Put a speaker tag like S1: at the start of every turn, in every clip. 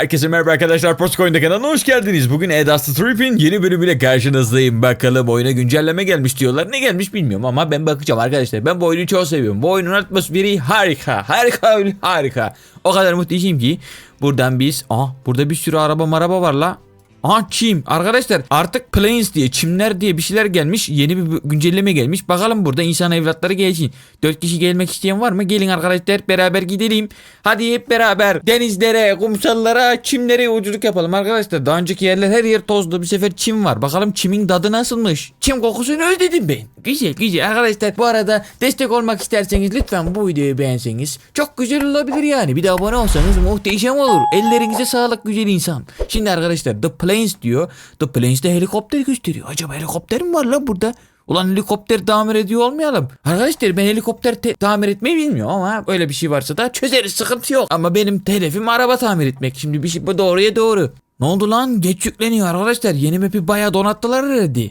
S1: Herkese merhaba arkadaşlar Postcoin'de kanalına hoş geldiniz. Bugün Edasta Trip'in yeni bölümüyle karşınızdayım. Bakalım oyuna güncelleme gelmiş diyorlar. Ne gelmiş bilmiyorum ama ben bakacağım arkadaşlar. Ben bu oyunu çok seviyorum. Bu oyunun atmosferi harika. Harika harika. O kadar muhteşem ki. Buradan biz... Aa burada bir sürü araba maraba var la. Aha çim. Arkadaşlar artık planes diye çimler diye bir şeyler gelmiş. Yeni bir güncelleme gelmiş. Bakalım burada insan evlatları gelsin. 4 kişi gelmek isteyen var mı? Gelin arkadaşlar beraber gidelim. Hadi hep beraber denizlere, kumsallara, çimlere yolculuk yapalım arkadaşlar. Daha önceki yerler her yer tozlu. Bir sefer çim var. Bakalım çimin tadı nasılmış? Çim kokusunu özledim ben. Güzel güzel arkadaşlar. Bu arada destek olmak isterseniz lütfen bu videoyu beğenseniz. Çok güzel olabilir yani. Bir de abone olsanız muhteşem olur. Ellerinize sağlık güzel insan. Şimdi arkadaşlar The Planes diyor. The Planes'te helikopter gösteriyor. Acaba helikopter mi var lan burada? Ulan helikopter tamir ediyor olmayalım. Arkadaşlar ben helikopter te- tamir etmeyi bilmiyorum ama öyle bir şey varsa da çözeriz sıkıntı yok. Ama benim hedefim araba tamir etmek. Şimdi bir şey bu doğruya doğru. Ne oldu lan? Geç yükleniyor arkadaşlar. Yeni map'i bayağı donattılar herhalde.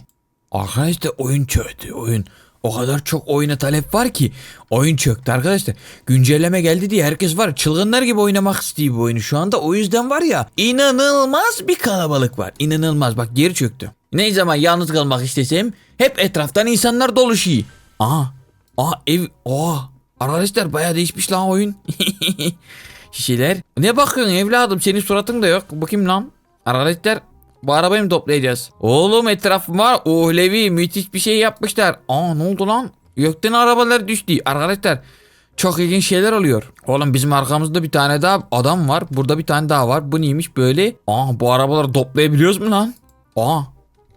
S1: Arkadaşlar oyun çöktü oyun. O kadar çok oyuna talep var ki oyun çöktü arkadaşlar. Güncelleme geldi diye herkes var çılgınlar gibi oynamak istiyor bu oyunu. Şu anda o yüzden var ya inanılmaz bir kalabalık var. İnanılmaz bak geri çöktü. Ne zaman yalnız kalmak istesem hep etraftan insanlar doluşuyor. Aha. Aa ev. Aa. Arkadaşlar bayağı değişmiş lan oyun. Şişeler. Ne bakıyorsun evladım senin suratın da yok. Bakayım lan. Arkadaşlar bu arabayı mı toplayacağız? Oğlum etrafıma uhlevi müthiş bir şey yapmışlar. Aa ne oldu lan? Gökten arabalar düştü. Arkadaşlar çok ilginç şeyler oluyor. Oğlum bizim arkamızda bir tane daha adam var. Burada bir tane daha var. Bu neymiş böyle? Aa bu arabaları toplayabiliyoruz mu lan? Aa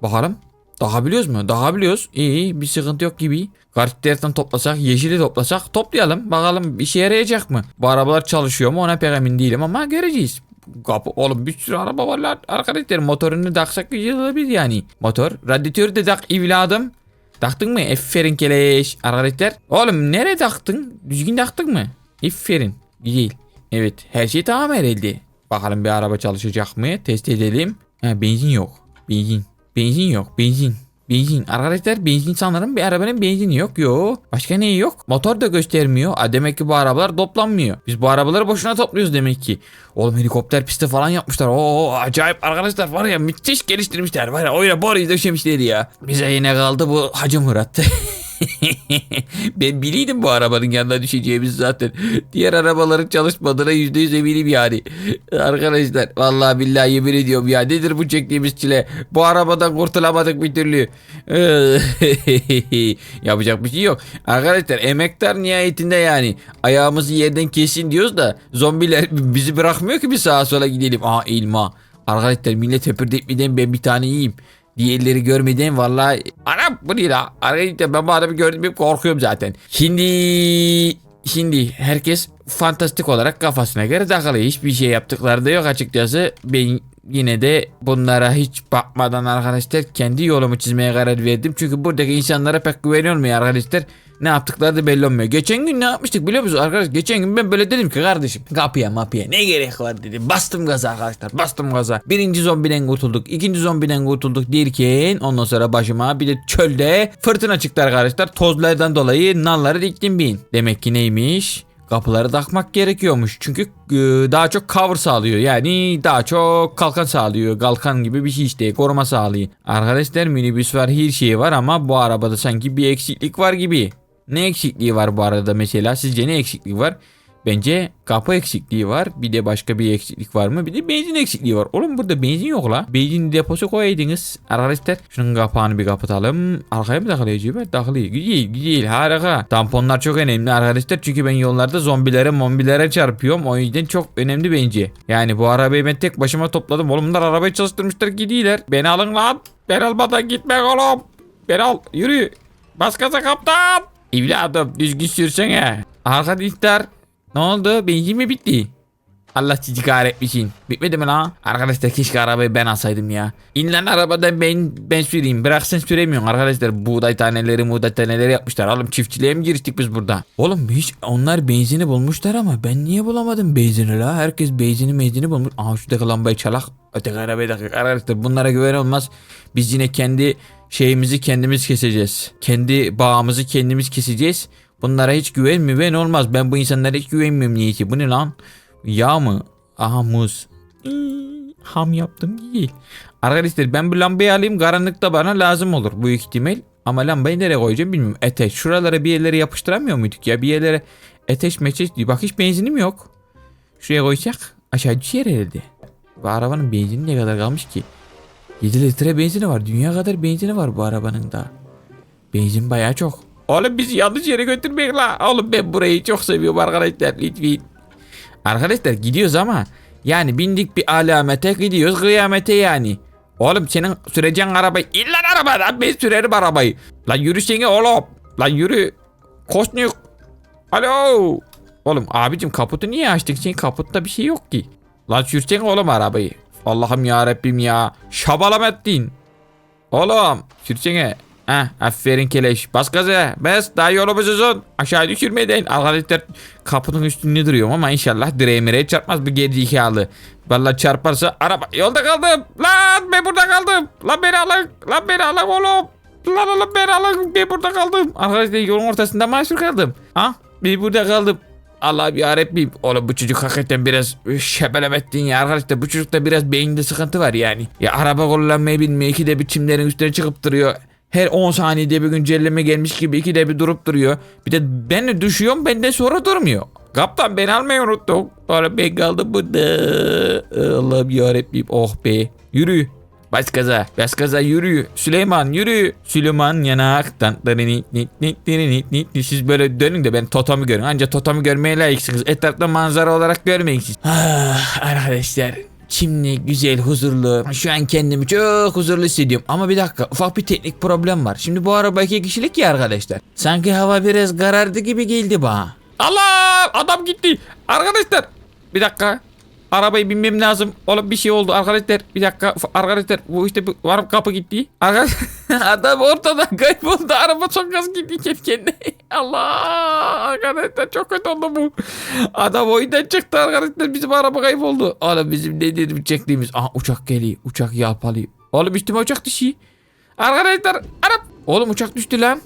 S1: bakalım. Daha biliyoruz mu? Daha biliyoruz. İyi iyi bir sıkıntı yok gibi. Karşı taraftan toplasak, yeşili toplasak toplayalım. Bakalım işe yarayacak mı? Bu arabalar çalışıyor mu ona pek emin değilim ama göreceğiz. Kapı, oğlum bir sürü araba var lan. Arkadaşlar motorunu taksak güzel olabilir yani. Motor. Radyatörü de tak evladım. Taktın mı? Aferin keleş. Arkadaşlar. Oğlum nereye taktın? Düzgün taktın mı? Aferin. Güzel. Evet her şey tamam herhalde. Bakalım bir araba çalışacak mı? Test edelim. Ha, benzin yok. Benzin. Benzin yok. Benzin. Benzin. Arkadaşlar benzin sanırım bir arabanın benzini yok. Yo. Başka neyi yok? Motor da göstermiyor. Ha, demek ki bu arabalar toplanmıyor. Biz bu arabaları boşuna topluyoruz demek ki. Oğlum helikopter pisti falan yapmışlar. Oo acayip arkadaşlar var ya müthiş geliştirmişler. Var ya oyuna boruyu döşemişler ya. Bize yine kaldı bu Hacı Murat. ben biliydim bu arabanın yanına düşeceğimiz zaten. Diğer arabaların çalışmadığına yüzde yüz eminim yani. Arkadaşlar vallahi billahi yemin ediyorum ya nedir bu çektiğimiz çile. Bu arabadan kurtulamadık bir türlü. Yapacak bir şey yok. Arkadaşlar emektar nihayetinde yani. Ayağımızı yerden kesin diyoruz da zombiler bizi bırakmıyor ki bir sağa sola gidelim. Aa ilma. Arkadaşlar millet höpürdetmeden ben bir tane yiyeyim. Diğerleri görmeden vallahi anam bu ne la? Arkadaşlar ben bu adamı gördüm hep korkuyorum zaten. Şimdi şimdi herkes fantastik olarak kafasına göre takılıyor. Hiçbir şey yaptıkları da yok açıkçası. Ben yine de bunlara hiç bakmadan arkadaşlar kendi yolumu çizmeye karar verdim. Çünkü buradaki insanlara pek güveniyorum ya arkadaşlar. Ne yaptıkları da belli olmuyor. Geçen gün ne yapmıştık biliyor musunuz arkadaşlar? Geçen gün ben böyle dedim ki kardeşim kapıya mapıya ne gerek var dedim. Bastım gaza arkadaşlar bastım gaza. Birinci zombiden kurtulduk. ikinci zombiden kurtulduk derken ondan sonra başıma bir de çölde fırtına çıktı arkadaşlar. Tozlardan dolayı nalları diktim bin. Demek ki neymiş? kapıları takmak gerekiyormuş. Çünkü e, daha çok cover sağlıyor. Yani daha çok kalkan sağlıyor. Kalkan gibi bir şey işte. Koruma sağlıyor. Arkadaşlar minibüs var her şey var ama bu arabada sanki bir eksiklik var gibi. Ne eksikliği var bu arada mesela? Sizce ne eksikliği var? Bence kapı eksikliği var. Bir de başka bir eksiklik var mı? Bir de benzin eksikliği var. Oğlum burada benzin yok la. Benzin deposu koyaydınız. Arkadaşlar şunun kapağını bir kapatalım. Arkaya mı takılıyor acaba? Takılıyor. Güzel güzel harika. Tamponlar çok önemli arkadaşlar. Çünkü ben yollarda zombilere mombilere çarpıyorum. O yüzden çok önemli bence. Yani bu arabayı ben tek başıma topladım. Oğlum bunlar arabayı çalıştırmışlar gidiyorlar. Beni alın lan. Ben almadan gitmek oğlum. Beni al. Yürü. Bas gaza kaptan. Evladım düzgün sürsene. Arkadaşlar ne oldu? Benzin mi bitti? Allah sizi kahretmişsin. Bitmedi mi lan? Arkadaşlar keşke arabayı ben alsaydım ya. İn lan arabadan ben ben süreyim. Bırak sen süremiyorsun arkadaşlar. Buğday taneleri buğday taneleri yapmışlar. Oğlum çiftçiliğe mi giriştik biz burada? Oğlum hiç onlar benzini bulmuşlar ama ben niye bulamadım benzini la? Herkes benzini menzini bulmuş. Aha şuradaki lambayı çalak. Öteki arabayı da arkadaşlar bunlara güven olmaz. Biz yine kendi şeyimizi kendimiz keseceğiz. Kendi bağımızı kendimiz keseceğiz. Bunlara hiç güven mi? Olmaz. Ben bu insanlara hiç güvenmiyorum niye ki? Bu ne lan? Yağ mı? Aha muz. Ham yaptım iyi. Arkadaşlar ben bu lambayı alayım karanlıkta bana lazım olur bu ihtimal. Ama lambayı nereye koyacağım bilmiyorum. Eteş şuralara bir yerlere yapıştıramıyor muyduk ya bir yerlere eteş meçeş bak hiç benzinim yok. Şuraya koysak aşağı düşer herhalde. Bu arabanın benzini ne kadar kalmış ki? 7 litre benzini var. Dünya kadar benzini var bu arabanın da. Benzin bayağı çok. Oğlum bizi yanlış yere götürmeyin la. Oğlum ben burayı çok seviyorum arkadaşlar. Lütfen. Arkadaşlar gidiyoruz ama yani bindik bir alamete gidiyoruz kıyamete yani. Oğlum senin süreceğin arabayı illa arabadan ben sürerim arabayı. Lan yürüsene oğlum. Lan yürü. Kosnuk. Alo. Oğlum abicim kaputu niye açtık? Senin kaputta bir şey yok ki. Lan sürsene oğlum arabayı. Allah'ım ya Rabbim ya. Şabalam ettin. Oğlum sürsene. Heh, aferin keleş. Bas gaza. Bas daha yolumuz uzun. Aşağı düşürmeden. Arkadaşlar kapının üstünde duruyorum ama inşallah direğe mireğe çarpmaz bu gerizekalı. Vallahi çarparsa araba yolda kaldım. Lan ben burada kaldım. Lan beni alın. Lan beni alın oğlum. Lan oğlum beni alın. Ben burada kaldım. Arkadaşlar yolun ortasında mahsur kaldım. Ha? Ben burada kaldım. Allah bir Rabbim. Oğlum bu çocuk hakikaten biraz şebelem ettin ya arkadaşlar. Bu çocukta biraz beyinde sıkıntı var yani. Ya araba kullanmayı bilmiyor. İki de bir çimlerin üstüne çıkıp duruyor. Her 10 saniyede bir güncelleme gelmiş gibi iki de bir durup duruyor. Bir de ben de düşüyorum benden sonra durmuyor. Kaptan ben almayı unuttum. Sonra ben kaldım burada. Allah'ım yarabbim oh be. Yürü. Bas gaza, bas gaza yürü. Süleyman yürü. Süleyman yanaktan. Nit nit nit nit nit nit. Siz böyle dönün de ben totomu görün. Anca totomu görmeye layıksınız. Etrafta manzara olarak görmeyin siz. Ah, arkadaşlar. Çimli, güzel, huzurlu. Şu an kendimi çok huzurlu hissediyorum. Ama bir dakika ufak bir teknik problem var. Şimdi bu araba iki kişilik ya arkadaşlar. Sanki hava biraz karardı gibi geldi bana. Allah adam gitti. Arkadaşlar bir dakika. Arabayı binmem lazım. Oğlum bir şey oldu arkadaşlar. Bir dakika arkadaşlar bu işte bu var kapı gitti. Arkadaşlar adam ortada kayboldu. Araba çok az gitti kendi kendine. Allah arkadaşlar çok kötü oldu bu. Adam oyundan çıktı arkadaşlar. Bizim araba kayboldu. Oğlum bizim ne dedim çektiğimiz. Aha uçak geliyor. Uçak yalpalıyor. Oğlum üstüme uçak düşüyor. Arkadaşlar Arap. Oğlum uçak düştü lan.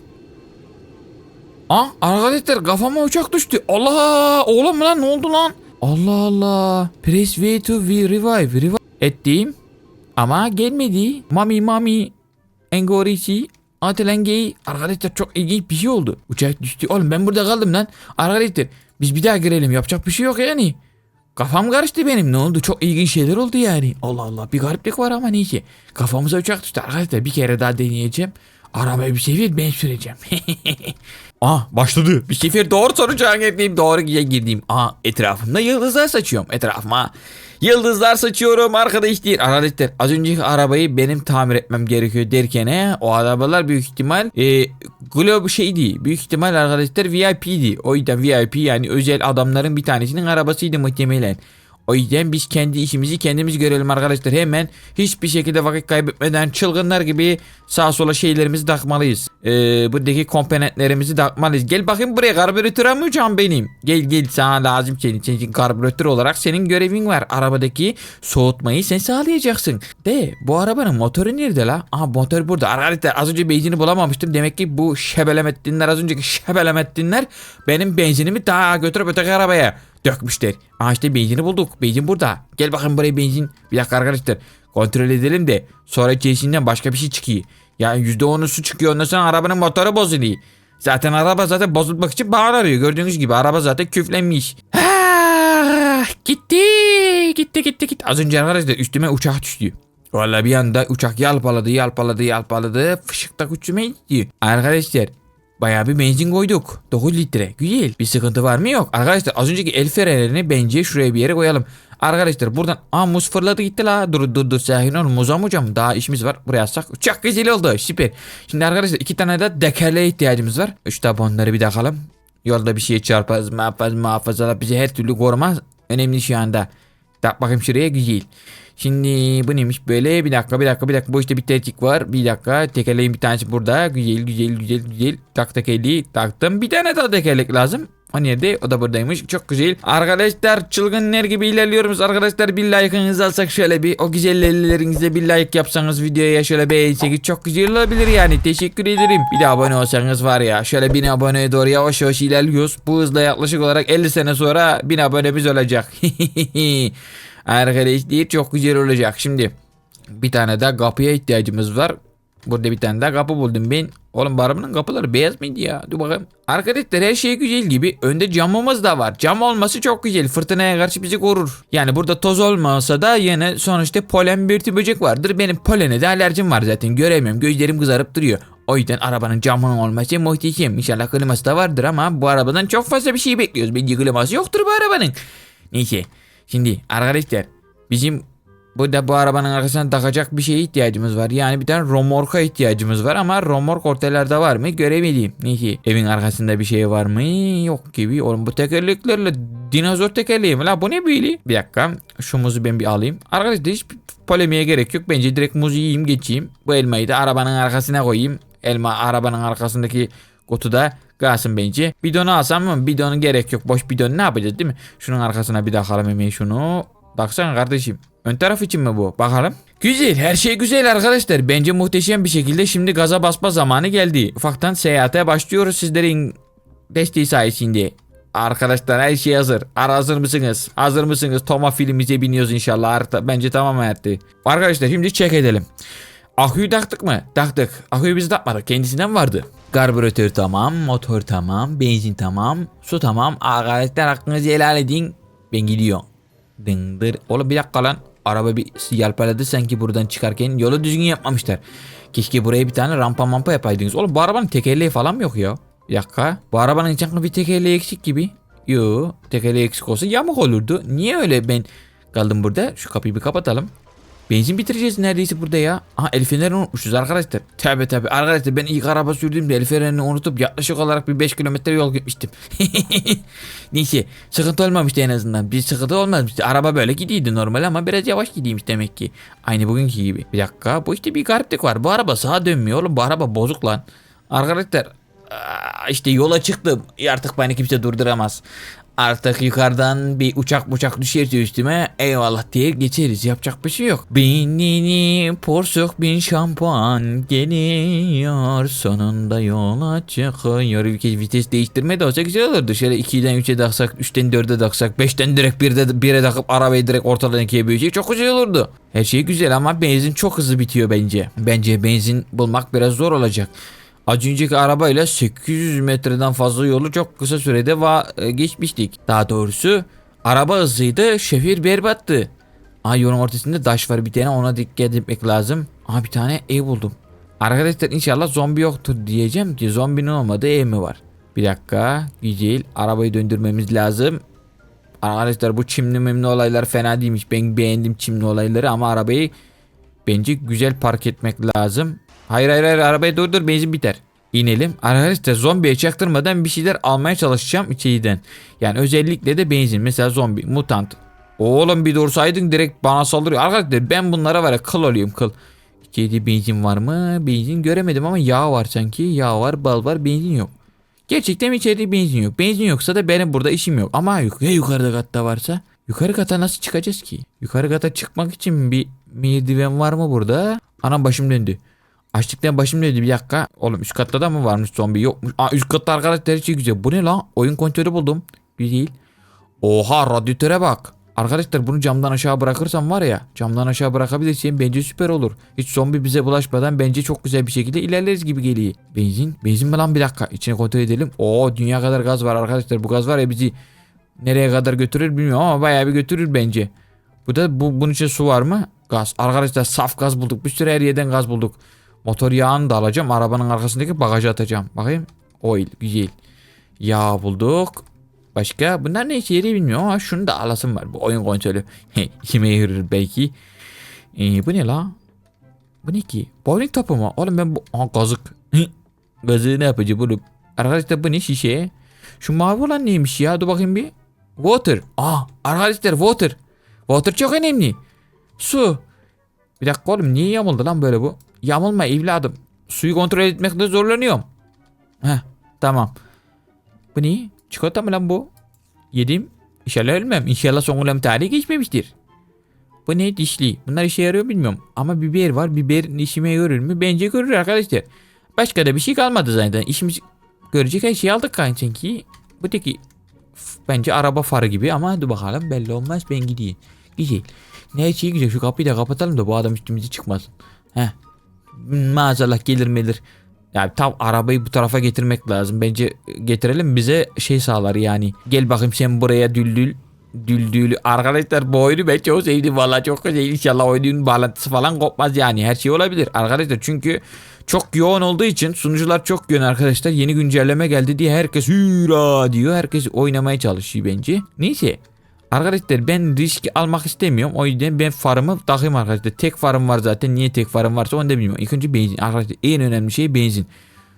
S1: Ah arkadaşlar kafama uçak düştü. Allah oğlum lan ne oldu lan? Allah Allah. Press V to V revive. Revive ettim. Ama gelmedi. Mami mami. Engorisi. Atelengey. Arkadaşlar çok ilginç bir şey oldu. Uçak düştü. Oğlum ben burada kaldım lan. Arkadaşlar biz bir daha girelim. Yapacak bir şey yok yani. Kafam karıştı benim. Ne oldu? Çok ilginç şeyler oldu yani. Allah Allah. Bir gariplik var ama neyse. Kafamıza uçak düştü. Arkadaşlar bir kere daha deneyeceğim. Arabayı bir sefer ben süreceğim. Ah başladı. Bir sefer doğru sonucu anlayayım. Doğru girdiğim. Aa etrafımda yıldızlar saçıyorum. Etrafıma yıldızlar saçıyorum arkadaşlar. Arkadaşlar az önceki arabayı benim tamir etmem gerekiyor derken o arabalar büyük ihtimal e, Globe şeydi. Büyük ihtimal arkadaşlar VIP'di. O yüzden VIP yani özel adamların bir tanesinin arabasıydı muhtemelen. O yüzden biz kendi işimizi kendimiz görelim arkadaşlar. Hemen hiçbir şekilde vakit kaybetmeden çılgınlar gibi sağa sola şeylerimizi takmalıyız. Ee, buradaki komponentlerimizi takmalıyız. Gel bakayım buraya karbüratör amcam benim. Gel gel sana lazım senin. Senin karbüratör olarak senin görevin var. Arabadaki soğutmayı sen sağlayacaksın. De bu arabanın motoru nerede la? Aha motor burada. Arkadaşlar az önce benzini bulamamıştım. Demek ki bu şebelemettinler az önceki şebelemettinler benim benzinimi daha götürüp öteki arabaya dökmüşler. Aa işte benzini bulduk. Benzin burada. Gel bakın buraya benzin. Bir dakika arkadaşlar. Kontrol edelim de sonra içerisinden başka bir şey çıkıyor. Yani %10'u su çıkıyor ondan sonra arabanın motoru bozuluyor. Zaten araba zaten bozulmak için bahane arıyor. Gördüğünüz gibi araba zaten küflenmiş. Gitti. Gitti gitti gitti. Az önce arkadaşlar üstüme uçak düştü. Vallahi bir anda uçak yalpaladı yalpaladı yalpaladı. Fışıkta uçuma gitti. Arkadaşlar Bayağı bir benzin koyduk. 9 litre. Güzel. Bir sıkıntı var mı? Yok. Arkadaşlar az önceki el frenlerini bence şuraya bir yere koyalım. Arkadaşlar buradan aa muz fırladı gitti la. Dur dur dur sakin ol muzam hocam. Daha işimiz var. Buraya atsak. Çok güzel oldu. Süper. Şimdi arkadaşlar iki tane de dekerle ihtiyacımız var. Üç tabi onları bir takalım. Yolda bir şeye çarparız muhafaz muhafazalar bizi her türlü korumaz. Önemli şu anda. Tak bakayım şuraya güzel. Şimdi bu neymiş? Böyle bir dakika bir dakika bir dakika. Bu işte bir tetik var. Bir dakika tekerleğin bir tanesi burada. Güzel güzel güzel güzel. Tak tekerleği taktım. Bir tane daha tekerlek lazım o nerede o da buradaymış. Çok güzel. Arkadaşlar çılgınlar gibi ilerliyoruz. Arkadaşlar bir like'ınızı alsak şöyle bir o güzel ellerinize bir like yapsanız videoya şöyle beğenseniz çok güzel olabilir yani. Teşekkür ederim. Bir de abone olsanız var ya şöyle 1000 aboneye doğru yavaş yavaş ilerliyoruz. Bu hızla yaklaşık olarak 50 sene sonra 1000 abonemiz olacak. Arkadaşlar çok güzel olacak. Şimdi bir tane daha kapıya ihtiyacımız var. Burada bir tane daha kapı buldum ben. Oğlum bu arabanın kapıları beyaz mıydı ya? Dur bakayım. Arkadaşlar her şey güzel gibi. Önde camımız da var. Cam olması çok güzel. Fırtınaya karşı bizi korur. Yani burada toz olmasa da yine sonuçta polen bir böcek vardır. Benim polene de alerjim var zaten. Göremiyorum. Gözlerim kızarıp duruyor. O yüzden arabanın camının olması muhteşem. İnşallah kliması da vardır ama bu arabadan çok fazla bir şey bekliyoruz. Bence kliması yoktur bu arabanın. Neyse. Şimdi arkadaşlar bizim Burada bu arabanın arkasına takacak bir şeye ihtiyacımız var. Yani bir tane romorka ihtiyacımız var ama romork ortalarda var mı göremedim. Neyse evin arkasında bir şey var mı? Yok gibi. Oğlum bu tekerleklerle dinozor tekerleği mi la? Bu ne böyle? Bir dakika şu muzu ben bir alayım. Arkadaşlar hiç polemiğe gerek yok. Bence direkt muzu yiyeyim geçeyim. Bu elmayı da arabanın arkasına koyayım. Elma arabanın arkasındaki kutuda kalsın bence. Bidonu alsam mı? Bidonu gerek yok. Boş bidon ne yapacağız değil mi? Şunun arkasına bir daha hemen şunu. Baksana kardeşim. Ön taraf için mi bu? Bakalım. Güzel. Her şey güzel arkadaşlar. Bence muhteşem bir şekilde şimdi gaza basma zamanı geldi. Ufaktan seyahate başlıyoruz sizlerin desteği sayesinde. Arkadaşlar her şey hazır. Ara hazır mısınız? Hazır mısınız? Toma filmimize biniyoruz inşallah. Arta, bence tamam hayatı. Arkadaşlar şimdi check edelim. Aküyü taktık mı? Taktık. Aküyü biz takmadık. Kendisinden vardı. Karbüratör tamam. Motor tamam. Benzin tamam. Su tamam. Arkadaşlar hakkınızı helal edin. Ben gidiyorum. Dındır. Oğlum bir dakika lan. Araba bir yalpaladı sanki buradan çıkarken. Yolu düzgün yapmamışlar. Keşke buraya bir tane rampa mampa yapaydınız. Oğlum bu arabanın tekerleği falan yok ya? Bir dakika. Bu arabanın içinde bir tekerleği eksik gibi. Yo tekerleği eksik olsa yamuk olurdu. Niye öyle ben kaldım burada? Şu kapıyı bir kapatalım. Benzin bitireceğiz neredeyse burada ya. Aha el fenerini unutmuşuz arkadaşlar. Tabi tabi arkadaşlar ben ilk araba sürdüğümde el fenerini unutup yaklaşık olarak bir 5 kilometre yol gitmiştim. Neyse sıkıntı olmamıştı en azından. Bir sıkıntı olmamıştı. Araba böyle gidiyordu normal ama biraz yavaş gidiymiş demek ki. Aynı bugünkü gibi. Bir dakika bu işte bir gariplik var. Bu araba sağa dönmüyor oğlum bu araba bozuk lan. Arkadaşlar işte yola çıktım. Artık beni kimse durduramaz. Artık yukarıdan bir uçak uçak düşerse üstüme eyvallah diye geçeriz. Yapacak bir şey yok. Binini porsuk bin şampuan geliyor. Sonunda yola çıkıyor. Kez vites değiştirme de olsa güzel olurdu. Şöyle 2'den 3'e taksak, 3'ten 4'e taksak, 5'ten direkt 1'de 1'e takıp arabayı direkt ortadan ikiye bölecek. Çok güzel olurdu. Her şey güzel ama benzin çok hızlı bitiyor bence. Bence benzin bulmak biraz zor olacak. Az önceki arabayla 800 metreden fazla yolu çok kısa sürede va- e, geçmiştik. Daha doğrusu araba hızlıydı, şefir berbattı. Aa yolun ortasında taş var bir tane ona dikkat etmek lazım. Aa bir tane ev buldum. Arkadaşlar inşallah zombi yoktur diyeceğim ki zombinin olmadığı ev mi var? Bir dakika güzel arabayı döndürmemiz lazım. Arkadaşlar bu çimli mimli olaylar fena değilmiş. Ben beğendim çimli olayları ama arabayı bence güzel park etmek lazım. Hayır hayır hayır arabayı durdur benzin biter. İnelim. Arkadaşlar zombiye çaktırmadan bir şeyler almaya çalışacağım içeriden. Yani özellikle de benzin. Mesela zombi, mutant. Oğlum bir dursaydın direkt bana saldırıyor. Arkadaşlar ben bunlara var ya kıl oluyorum kıl. İçeride benzin var mı? Benzin göremedim ama yağ var sanki. Yağ var, bal var, benzin yok. Gerçekten içeride benzin yok. Benzin yoksa da benim burada işim yok. Ama ya yukarıda katta varsa? Yukarı kata nasıl çıkacağız ki? Yukarı kata çıkmak için bir merdiven var mı burada? Anam başım döndü. Açlıktan başım döndü bir dakika. Oğlum üst katta da mı varmış zombi yokmuş. Aa üst katta arkadaşlar her şey güzel. Bu ne lan? Oyun kontrolü buldum. Güzel. Oha radyatöre bak. Arkadaşlar bunu camdan aşağı bırakırsam var ya camdan aşağı bırakabilirsem bence süper olur. Hiç zombi bize bulaşmadan bence çok güzel bir şekilde ilerleriz gibi geliyor. Benzin. Benzin mi lan bir dakika içine kontrol edelim. Oo dünya kadar gaz var arkadaşlar. Bu gaz var ya bizi nereye kadar götürür bilmiyorum ama bayağı bir götürür bence. Bu da bu, bunun için su var mı? Gaz. Arkadaşlar saf gaz bulduk. Bir sürü her yerden gaz bulduk. Motor yağını da alacağım. Arabanın arkasındaki bagaja atacağım. Bakayım. Oil. Güzel. Yağ bulduk. Başka? Bunlar ne işe yarıyor bilmiyorum ama şunu da alasım var. Bu oyun kontrolü. İşime yarar belki. Ee, bu ne la? Bu ne ki? Bowling topu mu? Oğlum ben bu... Aha kazık. Gazı ne yapacağım bunu? Arkadaşlar bu ne şişe? Şu mavi olan neymiş ya? Dur bakayım bir. Water. Aa arkadaşlar water. Water çok önemli. Su. Bir dakika oğlum niye yamuldu lan böyle bu? Yamulma evladım. Suyu kontrol etmekte zorlanıyorum. Heh tamam. Bu ne? Çikolata mı lan bu? Yedim. İnşallah ölmem. İnşallah son kulem tarihi geçmemiştir. Bu ne dişli? Bunlar işe yarıyor bilmiyorum. Ama biber var. Biberin işime görür mü? Bence görür arkadaşlar. Başka da bir şey kalmadı zaten. İşimiz görecek her şeyi aldık kanki. Bu teki bence araba farı gibi ama dur bakalım belli olmaz ben gideyim. Güzel. Neyse güzel şu kapıyı da kapatalım da bu adam üstümüze çıkmasın. Heh. Maazallah gelir melir. Yani tam arabayı bu tarafa getirmek lazım. Bence getirelim bize şey sağlar yani. Gel bakayım sen buraya düldül. Düldül. Arkadaşlar bu oyunu ben çok sevdim. Valla çok güzel. İnşallah oyunun bağlantısı falan kopmaz yani. Her şey olabilir. Arkadaşlar çünkü çok yoğun olduğu için sunucular çok yoğun arkadaşlar. Yeni güncelleme geldi diye herkes hüra diyor. Herkes oynamaya çalışıyor bence. Neyse. Arkadaşlar ben risk almak istemiyorum. O yüzden ben farımı takayım arkadaşlar. Tek farım var zaten. Niye tek farım varsa onu da bilmiyorum. İlk önce benzin. Arkadaşlar en önemli şey benzin.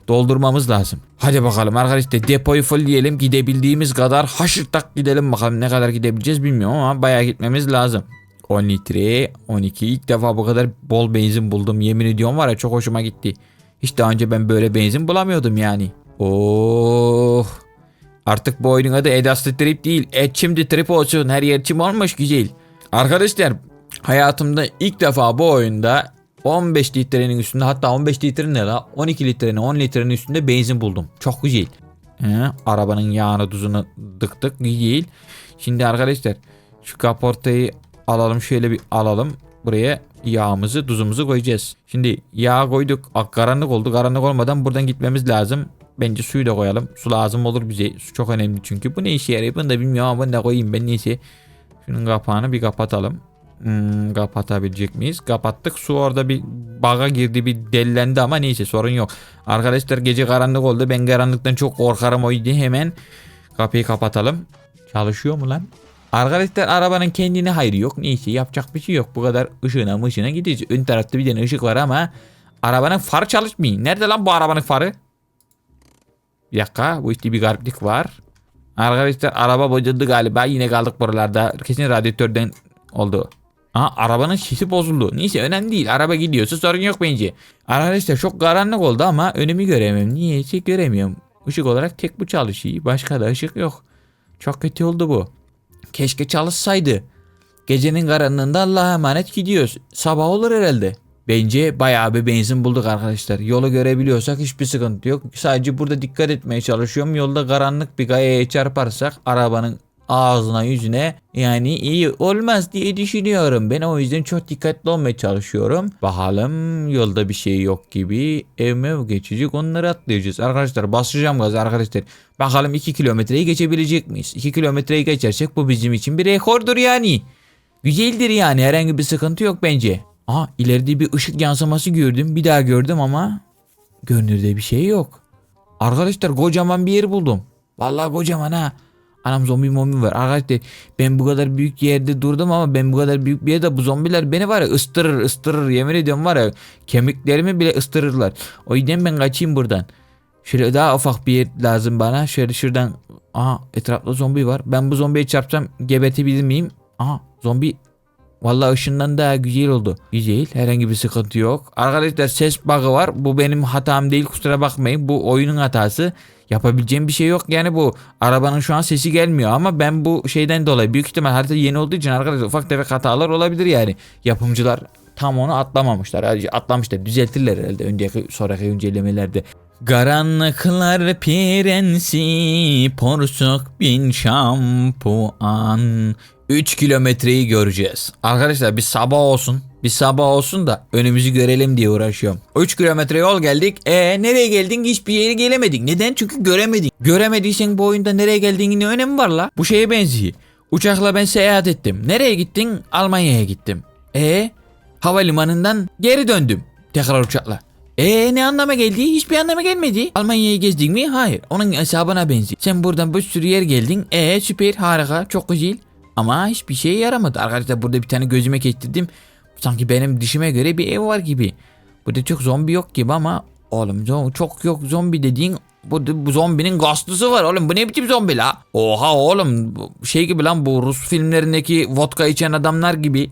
S1: Doldurmamız lazım. Hadi bakalım arkadaşlar depoyu fullleyelim. Gidebildiğimiz kadar haşırtak gidelim bakalım. Ne kadar gidebileceğiz bilmiyorum ama bayağı gitmemiz lazım. 10 litre 12 ilk defa bu kadar bol benzin buldum. Yemin ediyorum var ya çok hoşuma gitti. Hiç daha önce ben böyle benzin bulamıyordum yani. Oh. Artık bu oyunun adı Edaslı Trip değil. Etçimdi Trip olsun. Her yer çim olmuş güzel. Arkadaşlar hayatımda ilk defa bu oyunda 15 litrenin üstünde hatta 15 litre ne la 12 litrenin 10 litrenin üstünde benzin buldum. Çok güzel. He, arabanın yağını tuzunu dıktık güzel. Şimdi arkadaşlar şu kaportayı alalım şöyle bir alalım. Buraya yağımızı tuzumuzu koyacağız. Şimdi yağ koyduk. Karanlık oldu. Karanlık olmadan buradan gitmemiz lazım. Bence suyu da koyalım. Su lazım olur bize. Su çok önemli çünkü. Bu ne işe yarıyor bunu da bilmiyorum ama bunu da koyayım ben neyse. Şunun kapağını bir kapatalım. Hmm, kapatabilecek miyiz? Kapattık. Su orada bir baga girdi bir dellendi ama neyse sorun yok. Arkadaşlar gece karanlık oldu. Ben karanlıktan çok korkarım o yüzden hemen kapıyı kapatalım. Çalışıyor mu lan? Arkadaşlar arabanın kendine hayrı yok. Neyse yapacak bir şey yok. Bu kadar ışığına mışığına gideceğiz. Ön tarafta bir tane ışık var ama arabanın farı çalışmıyor. Nerede lan bu arabanın farı? Bir dakika bu işte bir gariplik var. Arkadaşlar araba bozuldu galiba. Yine kaldık buralarda. Kesin radyatörden oldu. Aha arabanın şişi bozuldu. Neyse önemli değil. Araba gidiyorsa sorun yok bence. Arkadaşlar çok karanlık oldu ama önümü göremiyorum. Niyeyse göremiyorum. Işık olarak tek bu çalışıyor. Başka da ışık yok. Çok kötü oldu bu. Keşke çalışsaydı. Gecenin karanlığında Allah'a emanet gidiyoruz. Sabah olur herhalde. Bence bayağı bir benzin bulduk arkadaşlar. Yolu görebiliyorsak hiçbir sıkıntı yok. Sadece burada dikkat etmeye çalışıyorum. Yolda karanlık bir gayeye çarparsak arabanın ağzına yüzüne yani iyi olmaz diye düşünüyorum. Ben o yüzden çok dikkatli olmaya çalışıyorum. Bakalım yolda bir şey yok gibi. Evime geçecek onları atlayacağız. Arkadaşlar basacağım gaz arkadaşlar. Bakalım 2 kilometreyi geçebilecek miyiz? 2 kilometreyi geçersek bu bizim için bir rekordur yani. Güzeldir yani herhangi bir sıkıntı yok bence. Aa ileride bir ışık yansıması gördüm. Bir daha gördüm ama görünürde bir şey yok. Arkadaşlar kocaman bir yer buldum. Vallahi kocaman ha. Anam zombi mombi var. Arkadaşlar ben bu kadar büyük yerde durdum ama ben bu kadar büyük bir yerde bu zombiler beni var ya ıstırır ıstırır yemin ediyorum var ya kemiklerimi bile ıstırırlar. O yüzden ben kaçayım buradan. Şöyle daha ufak bir yer lazım bana. Şöyle şuradan. Aha etrafta zombi var. Ben bu zombiye çarpsam gebertebilir miyim? Aha zombi Vallahi ışından daha güzel oldu. Güzel. Herhangi bir sıkıntı yok. Arkadaşlar ses bug'ı var. Bu benim hatam değil kusura bakmayın. Bu oyunun hatası. Yapabileceğim bir şey yok. Yani bu arabanın şu an sesi gelmiyor ama ben bu şeyden dolayı büyük ihtimal harita yeni olduğu için arkadaşlar ufak tefek hatalar olabilir yani. Yapımcılar tam onu atlamamışlar. Atlamışlar. Düzeltirler herhalde önceki sonraki güncellemelerde. Karanlıklar prensi porsuk bin şampuan 3 kilometreyi göreceğiz. Arkadaşlar bir sabah olsun. Bir sabah olsun da önümüzü görelim diye uğraşıyorum. 3 kilometre yol geldik. E nereye geldin? Hiçbir yere gelemedik. Neden? Çünkü göremedik. Göremediysen bu oyunda nereye geldiğinin ne önemi var la? Bu şeye benziyor. Uçakla ben seyahat ettim. Nereye gittin? Almanya'ya gittim. E havalimanından geri döndüm. Tekrar uçakla. E ne anlama geldi? Hiçbir anlama gelmedi. Almanya'yı gezdin mi? Hayır. Onun hesabına benziyor. Sen buradan bir sürü yer geldin. E süper harika çok güzel. Ama hiçbir şeye yaramadı. Arkadaşlar burada bir tane gözüme kestirdim. Sanki benim dişime göre bir ev var gibi. Burada çok zombi yok gibi ama oğlum çok yok zombi dediğin bu, bu zombinin gazlısı var oğlum bu ne biçim zombi la? Oha oğlum şey gibi lan bu Rus filmlerindeki vodka içen adamlar gibi.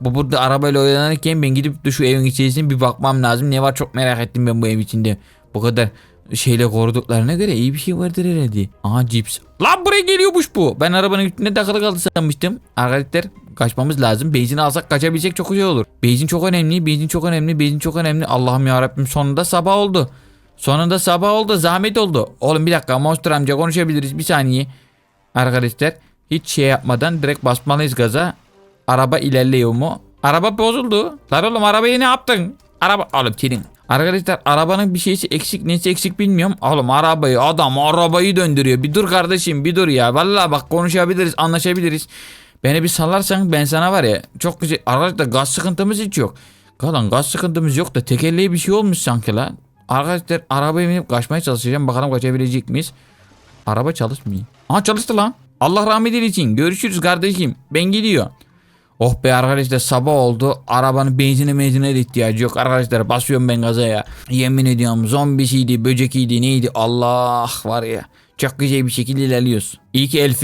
S1: Bu burada arabayla oynanırken ben gidip de şu evin içerisine bir bakmam lazım. Ne var çok merak ettim ben bu ev içinde. Bu kadar şeyle koruduklarına göre iyi bir şey vardır herhalde. Aha cips. Lan buraya geliyormuş bu. Ben arabanın üstünde takılı kaldı sanmıştım. Arkadaşlar kaçmamız lazım. Benzin alsak kaçabilecek çok güzel olur. Benzin çok önemli. Benzin çok önemli. Benzin çok önemli. Allah'ım ya Rabbim sonunda sabah oldu. Sonunda sabah oldu. Zahmet oldu. Oğlum bir dakika Monster amca konuşabiliriz. Bir saniye. Arkadaşlar hiç şey yapmadan direkt basmalıyız gaza.
S2: Araba ilerliyor mu? Araba bozuldu. Lan oğlum arabayı ne yaptın? Araba oğlum senin. Arkadaşlar arabanın bir şeysi eksik nesi eksik bilmiyorum. Oğlum arabayı adam arabayı döndürüyor. Bir dur kardeşim bir dur ya. Vallahi bak konuşabiliriz anlaşabiliriz. Beni bir sallarsan ben sana var ya çok güzel. Arkadaşlar gaz sıkıntımız hiç yok. Kalan gaz sıkıntımız yok da tekerleğe bir şey olmuş sanki lan. Arkadaşlar arabaya binip kaçmaya çalışacağım. Bakalım kaçabilecek miyiz? Araba çalışmıyor. Ha çalıştı lan. Allah rahmet eylesin. Görüşürüz kardeşim. Ben gidiyor. Oh be arkadaşlar sabah oldu. Arabanın benzine benzine de ihtiyacı yok. Arkadaşlar basıyorum ben gaza ya. Yemin ediyorum zombisiydi, böcekiydi neydi Allah var ya. Çok güzel bir şekilde ilerliyoruz. İyi ki el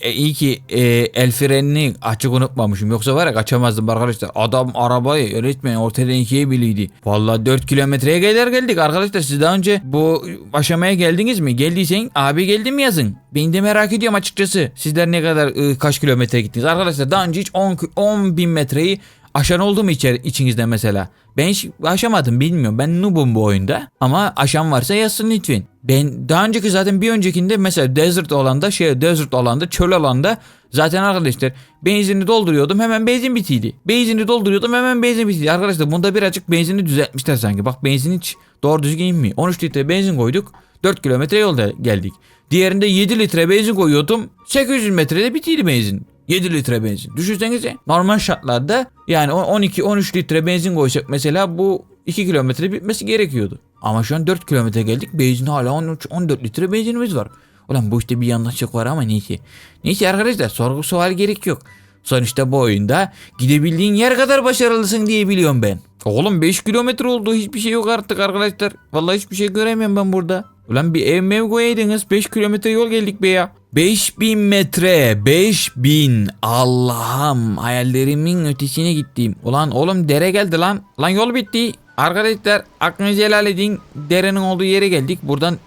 S2: e, iyi ki e, el açık unutmamışım. Yoksa var ya kaçamazdım arkadaşlar. Adam arabayı öğretmen ortadan ikiye biliydi. Vallahi 4 kilometreye kadar geldik arkadaşlar. Siz daha önce bu aşamaya geldiniz mi? Geldiysen abi geldim yazın. Ben de merak ediyorum açıkçası. Sizler ne kadar e, kaç kilometre gittiniz? Arkadaşlar daha önce hiç 10, 10 bin metreyi aşan oldu mu içeri, içinizde mesela? Ben hiç aşamadım bilmiyorum. Ben noobum bu oyunda. Ama aşan varsa yazsın lütfen. Ben daha önceki zaten bir öncekinde mesela desert olanda şey desert olanda çöl alanda zaten arkadaşlar benzinini dolduruyordum hemen benzin bitiydi. Benzinini dolduruyordum hemen benzin bitiydi. Arkadaşlar bunda birazcık benzini düzeltmişler sanki. Bak benzin hiç doğru düzgün inmiyor. 13 litre benzin koyduk. 4 kilometre yolda geldik. Diğerinde 7 litre benzin koyuyordum. 800 metrede bitiydi benzin. 7 litre benzin. Düşünsenize normal şartlarda yani 12-13 litre benzin koysak mesela bu 2 kilometre bitmesi gerekiyordu. Ama şu an 4 kilometre geldik benzin hala 13-14 litre benzinimiz var. Ulan bu işte bir yanlışlık var ama neyse. Neyse arkadaşlar sorgu sual gerek yok. Sonuçta bu oyunda gidebildiğin yer kadar başarılısın diye biliyorum ben. Oğlum 5 kilometre oldu hiçbir şey yok artık arkadaşlar. Vallahi hiçbir şey göremiyorum ben burada. Ulan bir ev mev koyaydınız 5 kilometre yol geldik be ya. 5000 metre 5000 Allah'ım hayallerimin ötesine gittim. Ulan oğlum dere geldi lan. Lan yol bitti. Arkadaşlar aklınızı helal. Derenin olduğu yere geldik. Buradan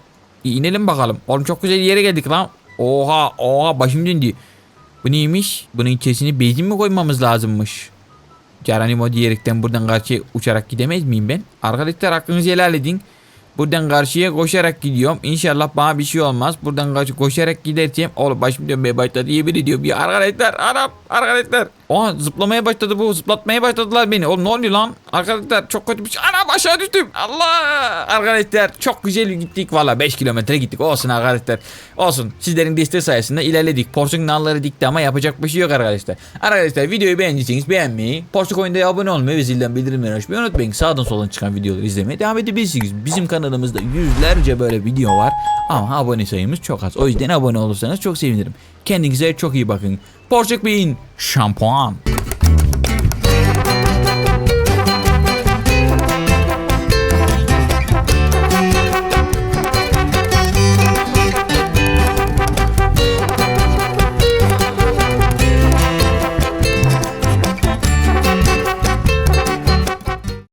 S2: inelim bakalım. Oğlum çok güzel yere geldik lan. Oha oha başım döndü. Bu neymiş? Bunun içerisine benzin mi koymamız lazımmış? Geronimo diyerekten buradan karşıya uçarak gidemez miyim ben? Arkadaşlar aklınızı helal edin. Buradan karşıya koşarak gidiyorum. İnşallah bana bir şey olmaz. Buradan karşı koşarak gidersem oğlum başım dönmeye başladı. Yemin ediyorum ya arkadaşlar Arap arkadaşlar. Oha zıplamaya başladı bu zıplatmaya başladılar beni. Oğlum ne oluyor lan? Arkadaşlar çok kötü bir şey. Anam aşağı düştüm. Allah arkadaşlar çok güzel gittik valla 5 kilometre gittik. Olsun arkadaşlar. Olsun sizlerin desteği sayesinde ilerledik. Porsuk nalları dikti ama yapacak bir şey yok arkadaşlar. Arkadaşlar videoyu beğendiyseniz beğenmeyi, Porsuk oyunda abone olmayı ve zilden bildirimleri açmayı unutmayın. Sağdan soldan çıkan videoları izlemeye devam edebilirsiniz. Bizim kanalımızda yüzlerce böyle video var ama abone sayımız çok az. O yüzden abone olursanız çok sevinirim. Kendinize çok iyi bakın. Porsuk Beyin şampuan.